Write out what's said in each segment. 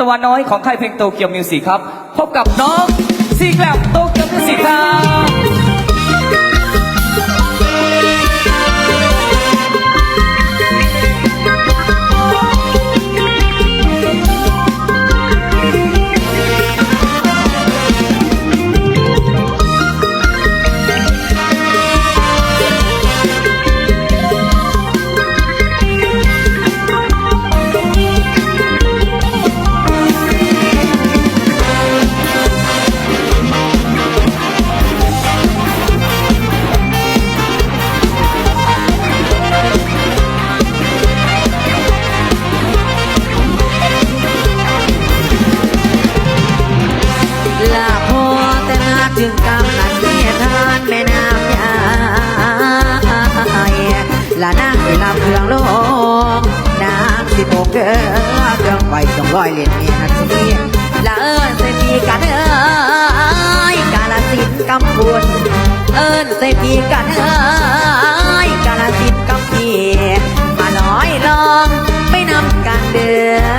ตะวันน้อยของค่ายเพลงโตเกียวมิวสิกครับ พบกับน้องซีแกลบโตเกียวมิวสิกครับางสิโบกเกอเครื่องไฟจงลอยเล่นมียทีละเอิญเสพีกันเอ้ยกาลสินกำบุญเอิญเสพีกันเอ้ยกาลสินกำพีมาลอยลองไปนำกันเด้อ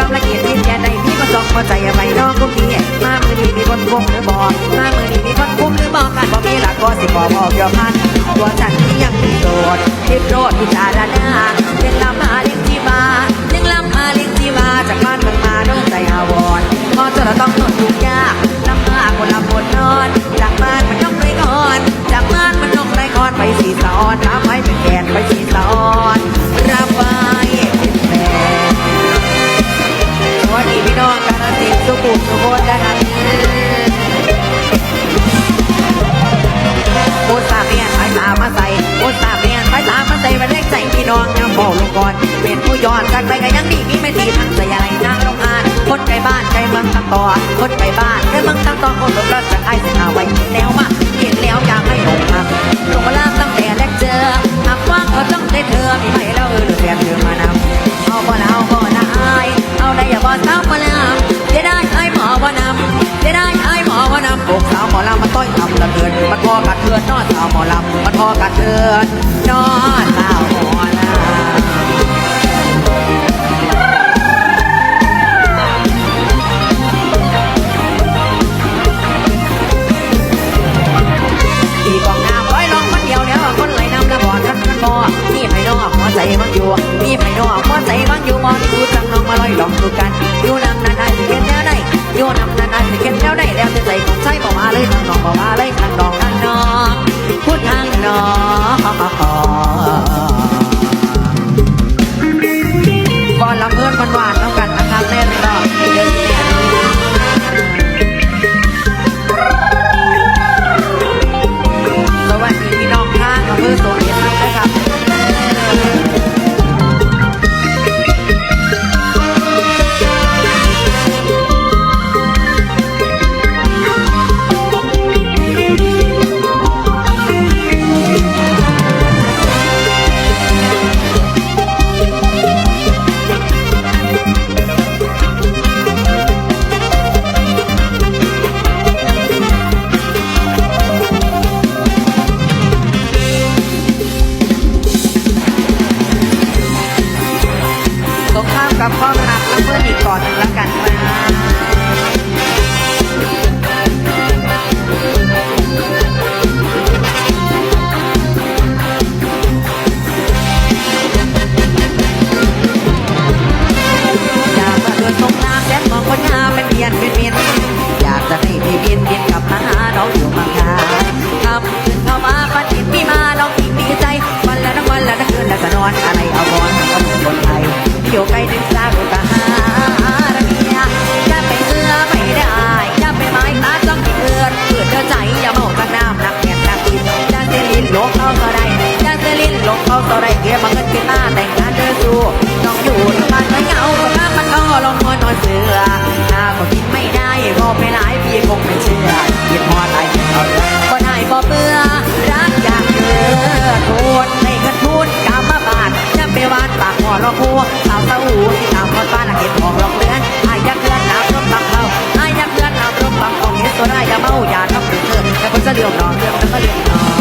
กำลังเกียดที่แกใดพี่ก็สองมาใจอะไรน้องกุ๊กนี้มามือนี้มีคนคุมหรือบอกมามือนี้มีคนคุมหรือบอกกันบอกมีหลักก็สิบอกบอกเกี่ยวพันตัวฉันที่ยังมีโสดที่โปรดพิจารณาเลี้ยงลำมาเลี้ยงที่มาเลี้ยงลำมาเลี้ยงที่มาจากบ้านเมืองมาโดนใจอาวรพอเจะเราต้องทนทุกข์ยาก ต่อคนไกลบ้านไกลเมืองตั้งต่อคนรถรถจากไอ้ส้นเอาไว้เห็นแล้วมาเห็นแล้วอยากให้หลงทาลงมาล่างตั้งแต่แรกเจอหากว่างก็ต้องได้เธอมีไหมแล้วเออหรือแฟนเธอมานำเอาบ่ละเอาบ่ละอายเอาได้อย่าบ่สาวบ่ละจะได้ไอ้หมอบ่นำจะได้ไอ้หมอบ่นำปกสาวหมอลำมาต้อยทำละเกินมาทอกัดเทือนนอนสาวหมอลำมาทอกัดเทือน 慢点啊。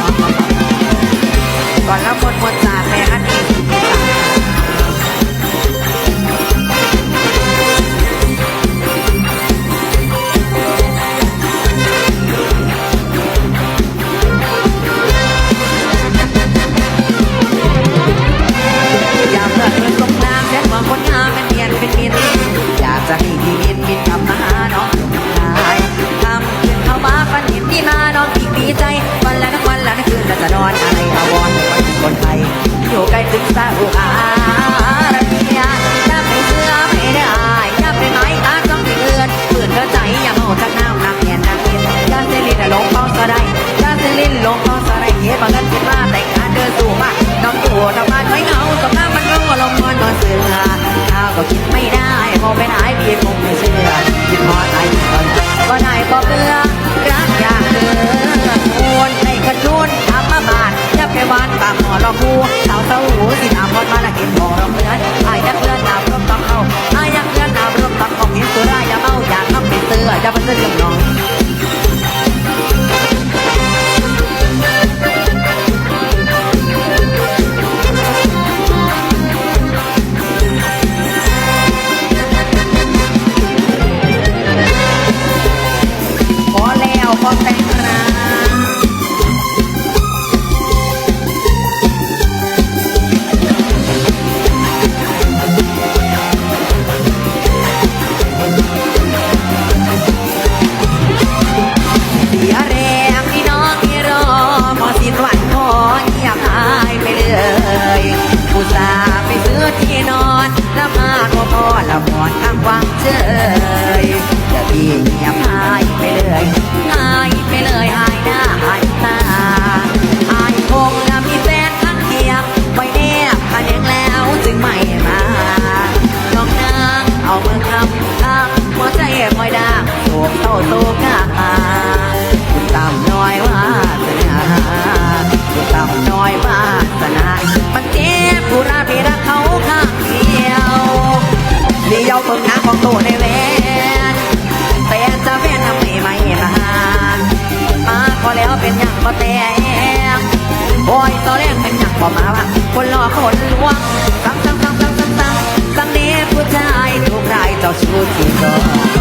ถูกรา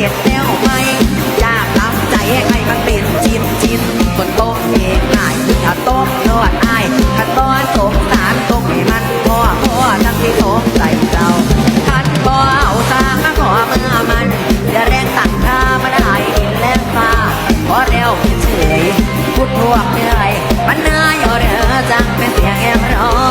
เป็ดแวใหมยากลำใจให้ใครมันเป็นชิ้นชิ้นคนต้มเองง่ายถ้าต้มอดอายขั้อนสงสารต้มให้มันพอพอทั้ที่สงใจเจ้าขันบ่เอาตาข้างหัวมือมันอย่าแรงตักขามันหายดินแรงฟ้าพอแล้วเฉยพูดพวกเมื่อไรมันนายู่เด้อจังเป็นเสียงแอบร้อง